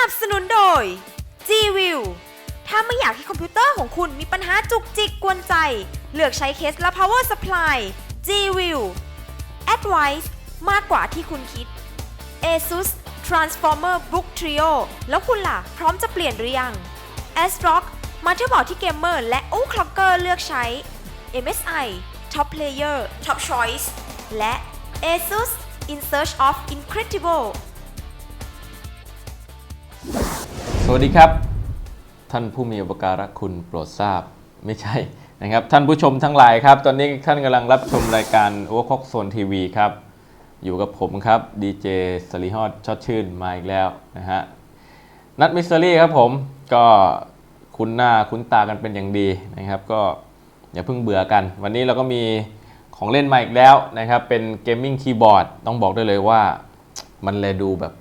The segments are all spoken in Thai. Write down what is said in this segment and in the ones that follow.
นับสนุนโดย G-View ถ้าไม่อยากให้คอมพิวเตอร์ของคุณมีปัญหาจุกจิกกวนใจ เลือกใช้เคสและ power supply G-View Advice มากกว่าที่คุณคิด ASUS Transformer Book Trio แล้วคุณล่ะ พร้อมจะเปลี่ยนหรือยัง ASRock มาเทอร์บอร์ดที่เกมเมอร์และ o c l o c k e r เลือกใช้ MSI Top Player Top Choice และ ASUS In Search of Incredible วัสดีครับ ท่านผู้มีอุปการะคุณโปรดทราบไม่ใช่นะครับ ท่านผู้ชมทั้งหลายครับ ตอนนี้ท่านกำลังรับชมรายการโอเวอร์คอกโซนทีวีครับ อยู่กับผมครับดีเจสลีฮอดชอดชื่นมาอีกแล้วนะฮะนัดมิสเตอรี่ครับผมก็คุ้นหน้าคุ้นตากันเป็นอย่างดีนะครับ ก็อย่าเพิ่งเบื่อกัน วันนี้เราก็มีของเล่นมาอีกแล้วนะครับ เป็นเกมมิ่งคีย์บอร์ดต้องบอกได้เลยว่ามันเลยดูแบบ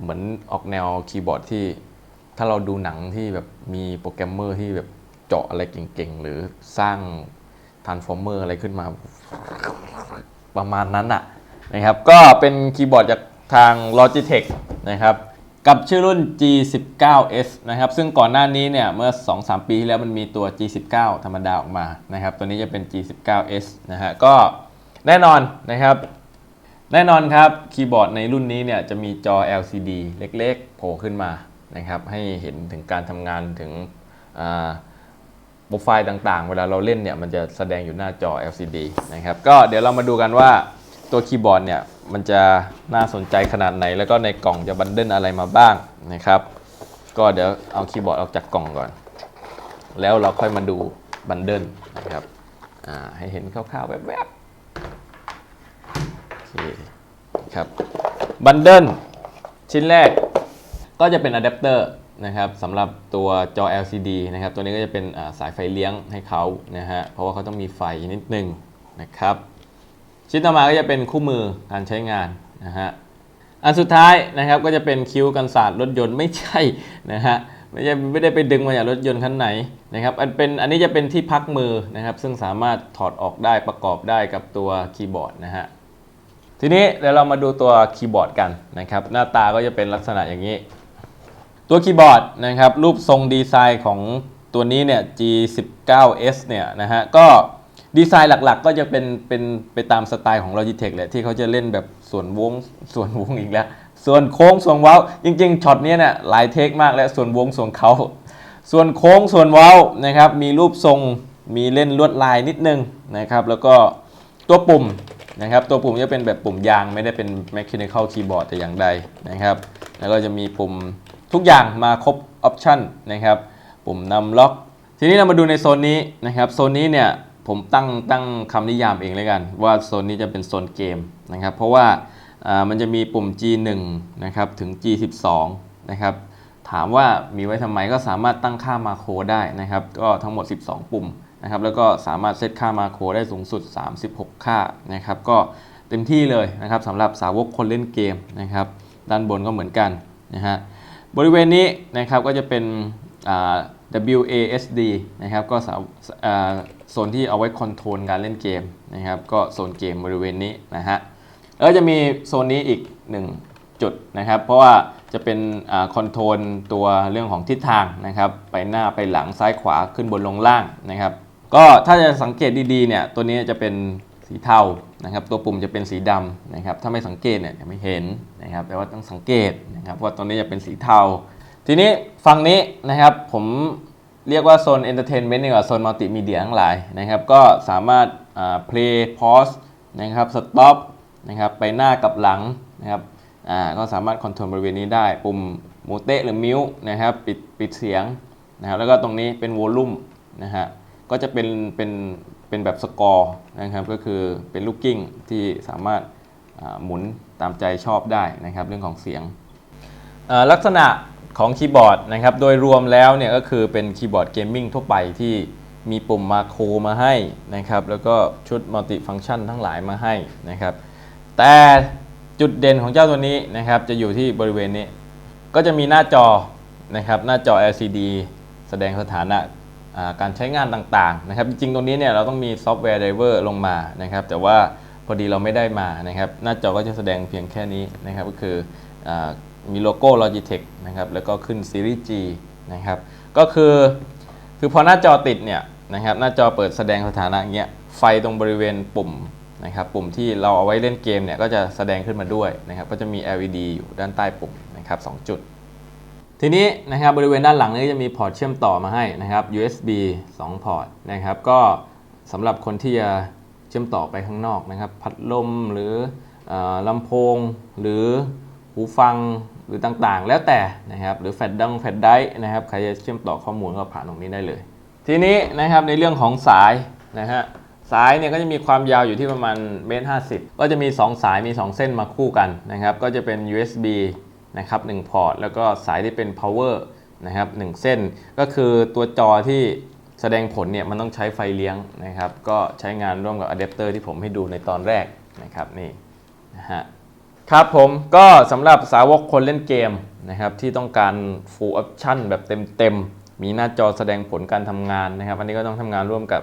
เหมือนออกแนวคีย์บอร์ดที่ ถ้าเราดูหนังที่แบบมีโปรแกรมเมอร์ที่แบบเจาะอะไรเก่งๆ หรือสร้างท r a นฟอร์เมอร์อะไรขึ้นมา ประมาณนั้นอะนะครับ ก็เป็นคีย์บอร์ดจากทาง Logitech นะครับกับชื่อรุ่น G19s นะครับ ซึ่งก่อนหน้านี้เนี่ย เมื่อ 2-3 ปีที่แล้วมันมีตัว G19 ธรรมดาออกมานะครับ ตัวนี้จะเป็น G19s นะฮะ ก็แน่นอนนะครับ แน่นอนครับ คีย์บอร์ดในรุ่นนี้เนี่ยจะมีจอ LCD เล็กๆ โผล่ขึ้นมา นะครับให้เห็นถึงการทำงานถึงโปรไฟล์ต่างๆ เวลาเราเล่นเนี่ยมันจะแสดงอยู่หน้าจอ LCD นะครับก็เดี๋ยวเรามาดูกันว่าตัวคีย์บอร์ดเนี่ยมันจะน่าสนใจขนาดไหน แล้วก็ในกล่องจะบันเดิลอะไรมาบ้างนะครับ ก็เดี๋ยวเอาคีย์บอร์ดออกจากกล่องก่อน แล้วเราค่อยมาดูบันเดิลนะครับให้เห็นคร่าวๆแบบๆโอเคครับบันเดิลชิ้นแรก ก็จะเป็นอะแดปเตอร์นะครับสำหรับตัวจอ LCD นะครับ ตัวนี้ก็จะเป็นสายไฟเลี้ยงให้เขานะฮะ เพราะว่าเขาต้องมีไฟนิดนึงนะครับ ชิ้นต่อมาก็จะเป็นคู่มือการใช้งานนะฮะ อันสุดท้ายนะครับก็จะเป็นคิ้วกันศาสตร์รถยนต์ไม่ใช่นะฮะไม่ใช่ไม่ได้ไปดึงมาจากรถยนต์คันไหนนะครับอันเป็นอันนี้จะเป็นที่พักมือนะครับ ซึ่งสามารถถอดออกได้ประกอบได้กับตัวคีย์บอร์ดนะฮะทีนี้เดี๋ยวเรามาดูตัวคีย์บอร์ดกันนะครับ หน้าตาก็จะเป็นลักษณะอย่างนี้ ตัวคีย์บอร์ดนะครับรูปทรงดีไซน์ของตัวนี้เนี่ย G19s เนี่ยนะฮะก็ดีไซน์หลักๆ ก็จะเป็นเป็นไปตามสไตล์ของ Logitech แหละที่เขาจะเล่นแบบส่วนวงส่วนวงอีกแล้ว ส่วนโค้งส่วนเว้า จริงๆช็อตเนี้ยเนี่ยหลายเทคมากแล้วส่วนวงส่วนเขา ส่วนโค้งส่วนเว้านะครับมีรูปทรงมีเล่นลวดลายนิดนึงนะครับแล้วก็ตัวปุ่มนะครับตัวปุ่มจะเป็นแบบปุ่มยางไม่ได้เป็น mechanical keyboard แต่อย่างใดนะครับ แล้วก็จะมีปุ่ม ทุกอย่างมาครบออปชันนะครับปุ่มนำล็อก ทีนี้เรามาดูในโซนนี้นะครับโซนนี้เนี่ยผมตั้งตั้งคำนิยามเองเลยกัน ว่าโซนนี้จะเป็นโซนเกมนะครับเพราะว่ามันจะมีปุ่ม G1 นะครับถึง G12 นะครับถามว่ามีไว้ทำไมก็สามารถตั้งค่ามาโครได้นะครับก็ทั้งหมด 12 ปุ่มนะครับแล้วก็สามารถเซตค่ามาโครได้สูงสุด 36 ค่านะครับก็เต็มที่เลยนะครับสำหรับสาวกคนเล่นเกมนะครับด้านบนก็เหมือนกันนะฮะ บริเวณนี้นะครับก็จะเป็น WASD นะครับก็โซนที่เอาไว้คอนโทรลการเล่นเกมนะครับก็โซนเกมบริเวณนี้นะฮะแล้วจะมีโซนนี้อีก 1 จุดนะครับ เพราะว่าจะเป็นคอนโทรลตัวเรื่องของทิศทางนะครับ ไปหน้าไปหลังซ้ายขวาขึ้นบนลงล่างนะครับ ก็ถ้าจะสังเกตดีๆเนี่ยตัวนี้จะเป็น สีเทานะครับ ตัวปุ่มจะเป็นสีดำนะครับ ถ้าไม่สังเกตเนี่ยจะไม่เห็นนะครับ แต่ว่าต้องสังเกตนะครับว่าตัวนี้จะเป็นสีเทา ทีนี้ฝั่งนี้นะครับผมเรียกว่าโซนเอนเตอร์เทนเมนต์ดีกว่าโซนมัลติมีเดียทั้งหลายนะครับ ก็สามารถเพลย์พอสนะครับสต็อปนะครับไปหน้ากับหลังนะครับอ่าก็สามารถคอนโทรลบริเวณนี้ได้ ปุ่มมูเตะหรือมิวนะครับปิดปิดเสียงนะครับแล้วก็ตรงนี้เป็นวอลลุ่มนะฮะก็จะเป็นเป็น เป็นแบบสกอร์นะครับก็คือเป็นลูกกิ้งที่สามารถหมุนตามใจชอบได้นะครับเรื่องของเสียง ลักษณะของคีย์บอร์ดนะครับโดยรวมแล้วเนี่ยก็คือเป็นคีย์บอร์ดเกมมิ่งทั่วไปที่มีปุ่มมาโครมาให้นะครับแล้วก็ชุดมัลติฟัง c t ชันทั้งหลายมาให้นะครับแต่จุดเด่นของเจ้าตัวนี้นะครับจะอยู่ที่บริเวณนี้ ก็จะมีหน้าจอนะครับหน้าจอ LCD แสดงสถานะ การใช้งานต่างๆนะครับจริงๆ ตรงนี้เนี่ยเราต้องมีซอฟต์แวร์ไดเวอร์ลงมานะครับแต่ว่าพอดีเราไม่ได้มานะครับหน้าจอก็จะแสดงเพียงแค่นี้นะครับก็คืออมีโลโก้ Logitech นะครับแล้วก็ขึ้นซีรีส์ G นะครับก็คือคือพอหน้าจอติดเนี่ยนะครับหน้าจอเปิดแสดงสถานะเงี้ยไฟตรงบริเวณปุ่มนะครับปุ่มที่เราเอาไว้เล่นเกมเนี่ยก็จะแสดงขึ้นมาด้วยนะครับก็จะมี LED อยู่ด้านใต้ปุ่มนะครับสองจุด ทีนี้นะครับบริเวณด้านหลังนี้จะมีพอร์ตเชื่อมต่อมาให้นะครับ USB 2 พอร์ตนะครับก็สำหรับคนที่จะเชื่อมต่อไปข้างนอกนะครับ พัดลมหรืออลำโพงหรือหูฟังหรือต่างๆ แล้วแต่นะครับหรือแฟลชดังแฟลชไดร์นะครับใครจะเชื่อมต่อข้อมูลก็ผ่านตรงนี้ได้เลย ทีนี้นะครับในเรื่องของสายนะฮะสายเนี่ยก็จะมีความยาวอยู่ที่ประมาณเมตรห้ก็จะมี 2 สายมี 2 เส้นมาคู่กันนะครับก็จะเป็น USB นะครับ1พอร์ตแล้วก็สายที่เป็น power นะครับ1เส้นก็คือตัวจอที่แสดงผลเนี่ยมันต้องใช้ไฟเลี้ยงนะครับ ก็ใช้งานร่วมกับอะแดปเตอร์ที่ผมให้ดูในตอนแรกนะครับนี่นะฮะครับผมก็สำหรับสาวกคนเล่นเกมนะครับที่ต้องการ full option แบบเต็มๆ มีหน้าจอแสดงผลการทำงานนะครับ อันนี้ก็ต้องทำงานร่วมกับ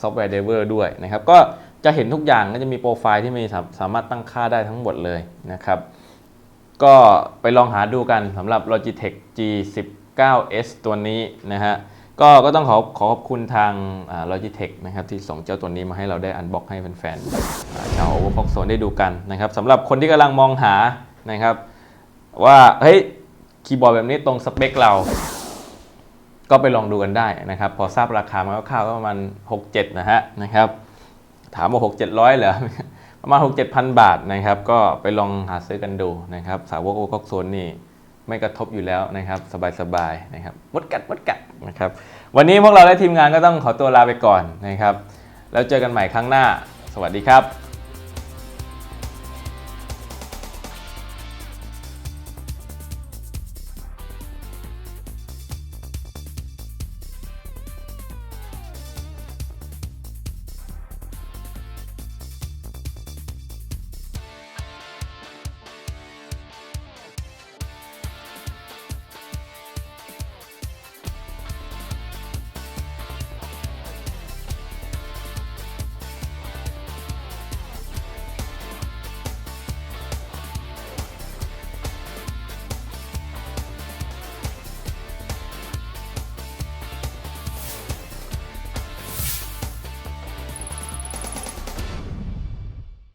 ซอฟต์แวร์เดเวอร์ด้วยนะครับ ก็จะเห็นทุกอย่างก็จะมีโปรไฟล์ที่มีสาสามารถตั้งค่าได้ทั้งหมดเลยนะครับ ก็ไปลองหาดูกันสำหรับ Logitech G19s ตัวนี้นะฮะก็ก็ต้องขอขอบคุณทาง Logitech นะครับที่ส่งเจ้าตัวนี้มาให้เราได้อันบ็อกให้แฟนๆอ่าชาว Overclock Zone ได้ดูกันนะครับสำหรับคนที่กำลังมองหานะครับ ว่าเฮ้ยคีย์บอร์ดแบบนี้ตรงสเปคเรา ก็ไปลองดูกันได้นะครับ พอทราบราคามาคร่าวๆก็ประมาณ6-7นะฮะนะครับถามว่า6 700เหรอ ประมาณหกเจ็ดพันบาทนะครับ ก็ไปลองหาซื้อกันดูนะครับ สาวกโอคอกโซนนี่ไม่กระทบอยู่แล้วนะครับ สบายๆนะครับมดกัดมดกัดนะครับวันนี้พวกเราและทีมงานก็ต้องขอตัวลาไปก่อนนะครับ แล้วเจอกันใหม่ครั้งหน้า สวัสดีครับ